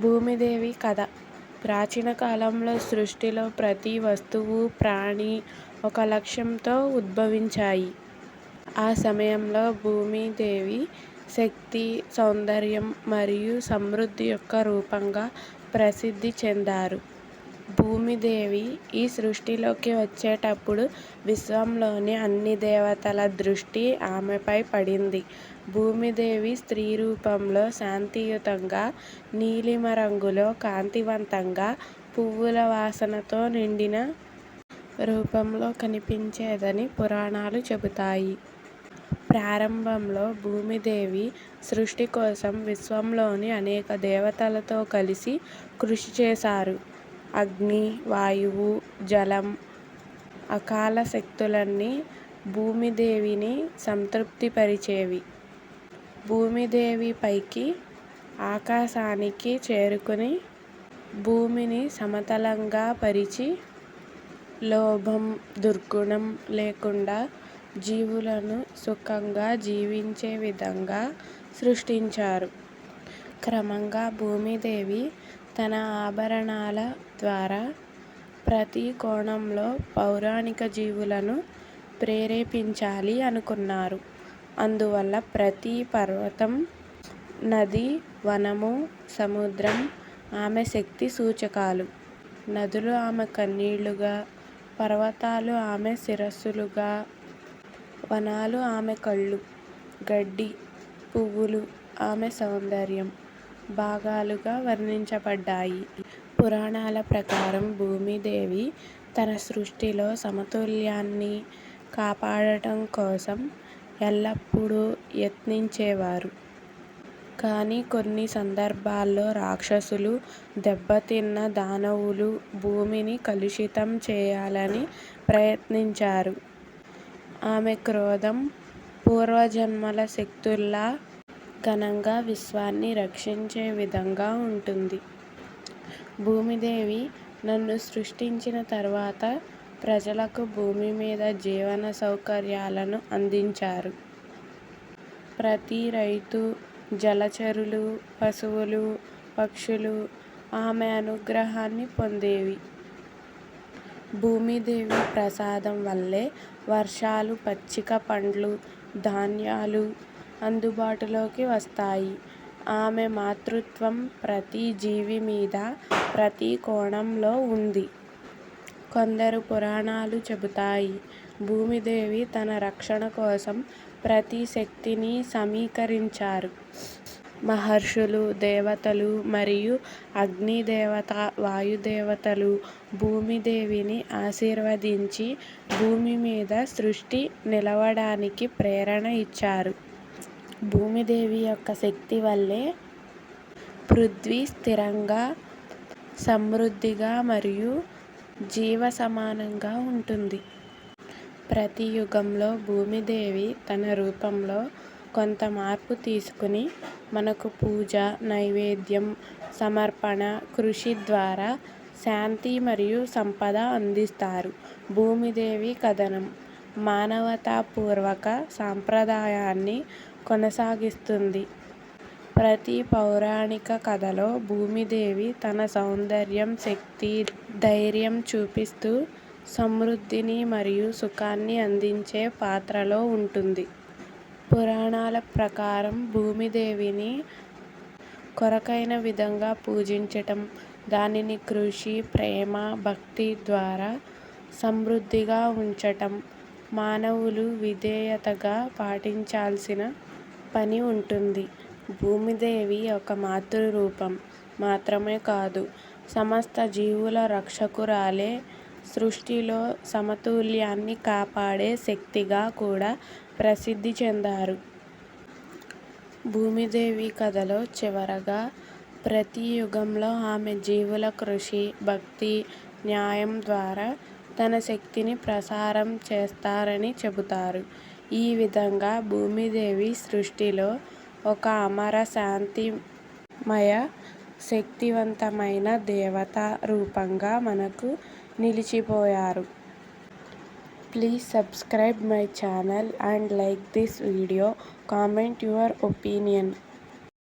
భూమిదేవి కథ ప్రాచీన కాలంలో సృష్టిలో ప్రతి వస్తువు, ప్రాణి ఒక లక్ష్యంతో ఉద్భవించాయి. ఆ సమయంలో భూమిదేవి శక్తి, సౌందర్యం మరియు సమృద్ధి యొక్క రూపంగా ప్రసిద్ధి చెందారు. భూమిదేవి ఈ సృష్టిలోకి వచ్చేటప్పుడు విశ్వంలోని అన్ని దేవతల దృష్టి ఆమెపై పడింది. భూమిదేవి స్త్రీ రూపంలో శాంతియుతంగా, నీలిమ రంగులో కాంతివంతంగా, పువ్వుల వాసనతో నిండిన రూపంలో కనిపించేదని పురాణాలు చెబుతాయి. ప్రారంభంలో భూమిదేవి సృష్టి కోసం విశ్వంలోని అనేక దేవతలతో కలిసి కృషి చేశారు. అగ్ని, వాయువు, జలం, అకాల శక్తులన్నీ భూమిదేవిని సంతృప్తిపరిచేవి. భూమిదేవి పైకి ఆకాశానికి చేరుకుని భూమిని సమతలంగా పరిచి, లోభం, దుర్గుణం లేకుండా జీవులను సుఖంగా జీవించే విధంగా సృష్టించారు. క్రమంగా భూమిదేవి తన ఆభరణాల ద్వారా ప్రతి కోణంలో పౌరాణిక జీవులను ప్రేరేపించాలి అనుకున్నారు. అందువల్ల ప్రతి పర్వతం, నది, వనము, సముద్రం ఆమె శక్తి సూచకాలు. నదులు ఆమె కన్నీళ్ళుగా, పర్వతాలు ఆమె శిరస్సులుగా, వనాలు ఆమె కళ్ళు, గడ్డి, పువ్వులు ఆమె సౌందర్యం భాగాలుగా వర్ణించబడ్డాయి. పురాణాల ప్రకారం భూమిదేవి తన సృష్టిలో సమతుల్యాన్ని కాపాడటం కోసం ఎల్లప్పుడూ యత్నించేవారు. కానీ కొన్ని సందర్భాల్లో రాక్షసులు, దెబ్బతిన్న దానవులు భూమిని కలుషితం చేయాలని ప్రయత్నించారు. ఆమె క్రోధం పూర్వజన్మల శక్తుల్లా ఘనంగా విశ్వాన్ని రక్షించే విధంగా ఉంటుంది. భూమిదేవి నన్ను సృష్టించిన తర్వాత ప్రజలకు భూమి మీద జీవన సౌకర్యాలను అందించారు. ప్రతి రైతు, జలచరులు, పశువులు, పక్షులు ఆమె అనుగ్రహాన్ని పొందేవి. భూమిదేవి ప్రసాదం వల్లే వర్షాలు, పచ్చిక పండ్లు, ధాన్యాలు అందుబాటులోకి వస్తాయి. ఆమె మాతృత్వం ప్రతి జీవి మీద ప్రతి కోణంలో ఉంది. కొందరు పురాణాలు చెబుతాయి భూమిదేవి తన రక్షణ కోసం ప్రతి శక్తిని సమీకరించారు. మహర్షులు, దేవతలు మరియు అగ్నిదేవత వాయుదేవతలు భూమిదేవిని ఆశీర్వదించి భూమి మీద సృష్టి నిలవడానికి ప్రేరణ ఇచ్చారు. భూమిదేవి యొక్క శక్తి వల్లే పృథ్వీ స్థిరంగా, సమృద్ధిగా మరియు జీవ సమానంగా ఉంటుంది. ప్రతి యుగంలో భూమిదేవి తన రూపంలో కొంత మార్పు తీసుకుని మనకు పూజ, నైవేద్యం, సమర్పణ, కృషి ద్వారా శాంతి మరియు సంపద అందిస్తారు. భూమిదేవి కథనం మానవతాపూర్వక సాంప్రదాయాన్ని కొనసాగిస్తుంది. ప్రతి పౌరాణిక కథలో భూమిదేవి తన సౌందర్యం, శక్తి, ధైర్యం చూపిస్తూ సమృద్ధిని మరియు సుఖాన్ని అందించే పాత్రలో ఉంటుంది. పురాణాల ప్రకారం భూమిదేవిని కొరకైన విధంగా పూజించటం, దానిని కృషి, ప్రేమ, భక్తి ద్వారా సమృద్ధిగా ఉంచటం మానవులు విధేయతగా పాటించాల్సిన పని ఉంటుంది. భూమిదేవి ఒక మాతృ రూపం మాత్రమే కాదు, సమస్త జీవుల రక్షకురాలే, సృష్టిలో సమతుల్యాన్ని కాపాడే శక్తిగా కూడా ప్రసిద్ధి చెందారు. భూమిదేవి కథలో చివరగా ప్రతి యుగంలో ఆమె జీవుల కృషి, భక్తి, న్యాయం ద్వారా తన శక్తిని ప్రసారం చేస్తారని చెబుతారు. ఈ విధంగా భూమిదేవి సృష్టిలో ఒక అమర, శాంతిమయ, శక్తివంతమైన దేవత రూపంగా మనకు నిలిచిపోయారు. Please subscribe my channel and like this video comment your opinion